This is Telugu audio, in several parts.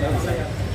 Gracias.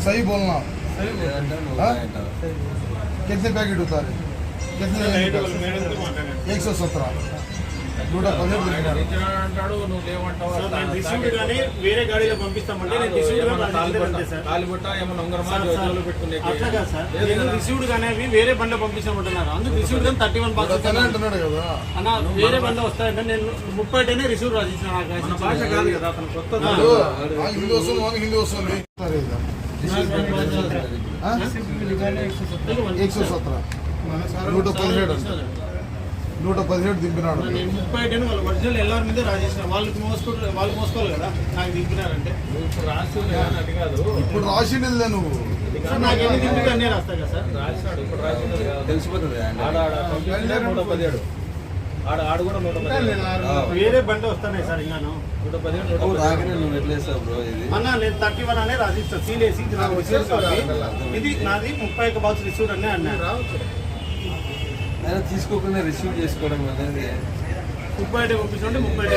सही बोलना లేదంటే నువ్వు हाँ? అంటావు. कितने पैकेट उतारे कितने एक सौ सत्रह నూట పదిహేడు ఆయన ఇచ్చినాడు అంటాడు నువ్వు లేవంటావు సార్, అట్లా నేను రిసీవ్డ్ కానీ వేరే గాడిలో పంపిస్తామంటే నేను రిసీవ్డ్ గా పంపించలేదు సార్ కాలిబట్ట ఏమన్నా ఉంగరమా సార్, సార్, జోబులో పెట్టుకునే అట్లా కాదు సార్ నేను రిసీవ్డ్ గానే అవి వేరే బండ్లో పంపిస్తామంటున్నారు అందుకు రిసీవ్డ్ కానీ థర్టీ వన్ బాక్స్ అతనే అంటున్నాడు కదా అన్న వేరే బండ్లో వస్తాయంటే నేను ముప్పై టేనే రిసీవ్డ్ రాసిచ్చిన నాకు మన భాష కాదు కదా అతను కొత్త ఇప్పుడు ఆ హిందీ వస్తుంది మనకి హిందీ వస్తుంది సరే ఇదా. हाँ? एक सौ सत्रह నూట పదిహేడు అంట. నూట పదిహేడు దింపినాడు నేను ముప్పై టెన్ వాళ్ళ ఒరిజినల్ ఎల్ఆర్ మీదే రాసేసిన వాళ్ళకి మోసుకో వాళ్ళు మోసుకోవాలి కదా నాకు దింపినారంటే నువ్వు ఇప్పుడు రాసి లేదని అది కాదు ఇప్పుడు రాసిండిలే నువ్వు సార్ నాకు ఎన్ని దింపితే అన్నీ రాస్తా కదా సార్ రాసినాడు ఇప్పుడు రాసినది కాదు తెలిసిపోతుంది ఆడ ఆడ పంపించిందే నూట పదిహేడు ఆడ ఆడ కూడా నూట పదిహేడు. వేరే బండ్లు వస్తున్నాయి సార్ నూట నూట నువ్వు బ్రో ఇది? అన్న నేను థర్టీ వన్ సీలేసి ఇది నాది ముప్పై ఒక బాక్స్ అన్నా. అయినా తీసుకోకుండా రిసీవ్ చేసుకోవడం అనేది ముప్పై పంపించండి ముప్పై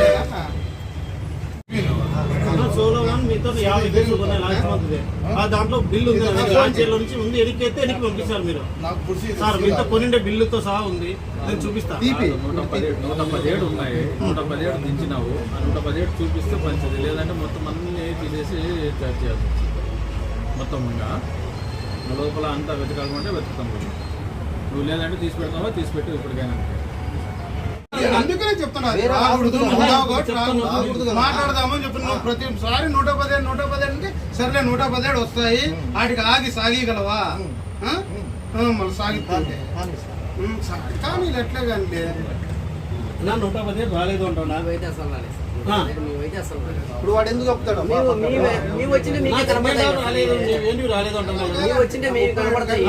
సోలో వన్ మీతో యాభై కేసులు ఉన్నాయి లాస్ట్ మంత్ ఆ? దాంట్లో బిల్లు ఉంది. లాంచీలో నుంచి ఉంది ఎడికి అయితే ఎడికి పంపించారు మీరు. సార్ మీతో కొనిండే బిల్లుతో సహా ఉంది. నేను చూపిస్తా. నూట పదిహేడు నూట పదిహేడు ఉన్నాయి. నూట పదిహేడు దించినావు. ఆ నూట పదిహేడు చూపిస్తే మంచిది. లేదంటే మొత్తం అన్ని తీసేసి చార్జ్ చేయాల్సి. మొత్తం ఇంకా. లోపల అంతా వెతకాలనుకుంటే వెతుకుతాం. నువ్వు లేదంటే తీసి పెడతావా? తీసి పెట్టు ఇప్పటికైనా. అందుకనే చెప్తున్నా. రాకూడదు రాకూడదు, రాకూడదు. మాట్లాడదామని చెప్తున్నావు ప్రతిసారి నూట పదిహేడు నూట పదిహేడు అంటే సర్లే నూట పదిహేడు వస్తాయి. వాటికి ఆగి సాగిగలవా? మళ్ళీ సాగితే కానీ ఎట్లా కానీ నా నూట పదిహేడు రాలేదు అంటున్నా. నువ్వైతే అసలు రాలేదు. ఇప్పుడు వాడు ఎందుకు చెప్తాడు? నీవు వచ్చింటే మీకే రాలేదు నీవు వచ్చింటే మీకు కనపడతాయి.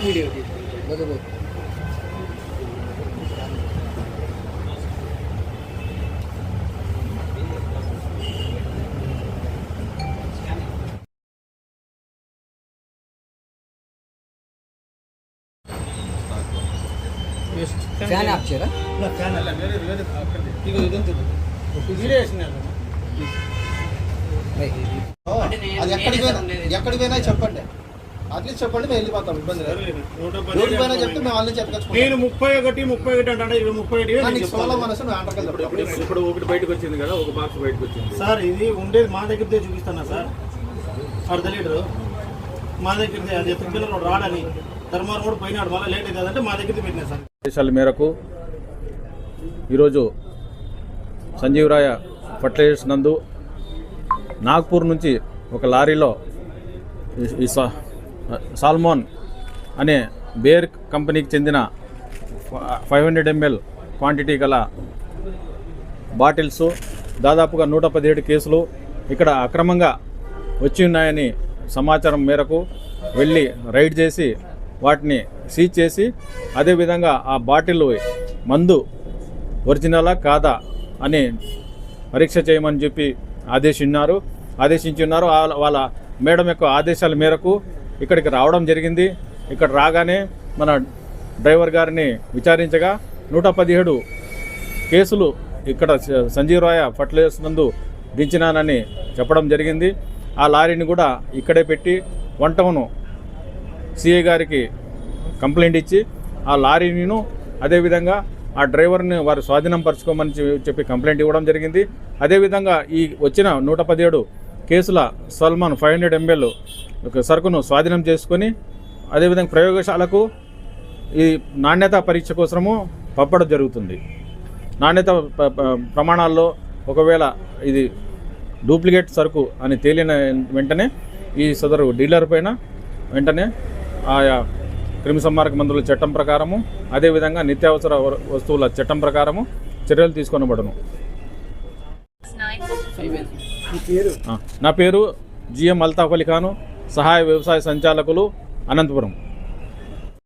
వీడియో ఫ్యాన్ ఆఫ్ చేయరా? ఫ్యాన్ అలా వేరే వేరే ఇక ఇదంతా మీరే ఎక్కడికి పోయినా ఎక్కడికి చెప్పండి. అట్లీస్ట్ చెప్పండి మేము వెళ్ళిపోతాం. ఇబ్బంది లేదు. రోడ్డు పైన చెప్తే మేము వాళ్ళని నేను చెప్పగచ్చుకుంటాం ముప్పై ఒకటి ముప్పై ఒకటి అంటే ఇరవై ముప్పై ఒకటి నేను సోలో. మనసు ఇప్పుడు ఒకటి బయటకు వచ్చింది కదా ఒక బాక్స్ బయటకు వచ్చింది. సార్ ఇది ఉండేది మా దగ్గరదే చూపిస్తున్నా సార్? అర్ధ లీటరు మా దగ్గరదే అది పిల్లలు రాడని. ధర్మారం కూడా పోయినాడు మళ్ళీ లేట్ అవుతుందంటే మా దగ్గరదే పెట్టినా సార్. ఆదేశాల మేరకు ఈరోజు సంజీవరాయ ఫర్టిలైజర్స్ నందు నాగ్పూర్ నుంచి ఒక లారీలో ఈ- సాల్మోన్ అనే బేర్ కంపెనీకి చెందిన ఫైవ్ హండ్రెడ్ ఎంఎల్ క్వాంటిటీ గల బాటిల్స్ దాదాపుగా నూట పదిహేడు కేసులు ఇక్కడ అక్రమంగా వచ్చి ఉన్నాయని సమాచారం మేరకు వెళ్ళి రైడ్ చేసి వాటిని సీజ్ చేసి అదేవిధంగా ఆ బాటిల్ మందు ఒరిజినలా కాదా అని పరీక్ష చేయమని చెప్పి ఆదేశించారు ఆదేశించి ఉన్నారు. వాళ్ళ- వాళ్ళ మేడం యొక్క ఆదేశాల మేరకు ఇక్కడికి రావడం జరిగింది. ఇక్కడ రాగానే మన డ్రైవర్ గారిని విచారించగా నూట పదిహేడు కేసులు ఇక్కడ స- సంజీవ్ రాయ ఫర్టిలైజర్స్ నందు దించినానని చెప్పడం జరిగింది. ఆ లారీని కూడా ఇక్కడే పెట్టి వన్ టౌన్ సిఐ గారికి కంప్లైంట్ ఇచ్చి ఆ లారీనిను అదేవిధంగా ఆ డ్రైవర్ని వారు స్వాధీనం పరచుకోమని చెప్పి కంప్లైంట్ ఇవ్వడం జరిగింది. అదేవిధంగా ఈ వచ్చిన నూట పదిహేడు కేసుల సల్మాన్ ఫైవ్ హండ్రెడ్ ఎంఎల్ సరుకును స్వాధీనం చేసుకొని అదేవిధంగా ప్రయోగశాలకు ఈ నాణ్యత పరీక్ష కోసము పంపడం జరుగుతుంది. నాణ్యత ప్రమాణాల్లో ఒకవేళ ఇది డూప్లికేట్ సరుకు అని తేలిన వెంటనే ఈ సదరు డీలర్ పైన వెంటనే ఆయా క్రిమి సంహారక మందుల చట్టం ప్రకారము అదేవిధంగా నిత్యావసర వ- వస్తువుల చట్టం ప్రకారము చర్యలు తీసుకొనబడను. నా పేరు జిఎం అల్తాఫ్ అలీ ఖాను సహాయ వ్యవసాయ సంచాలకులు అనంతపురం.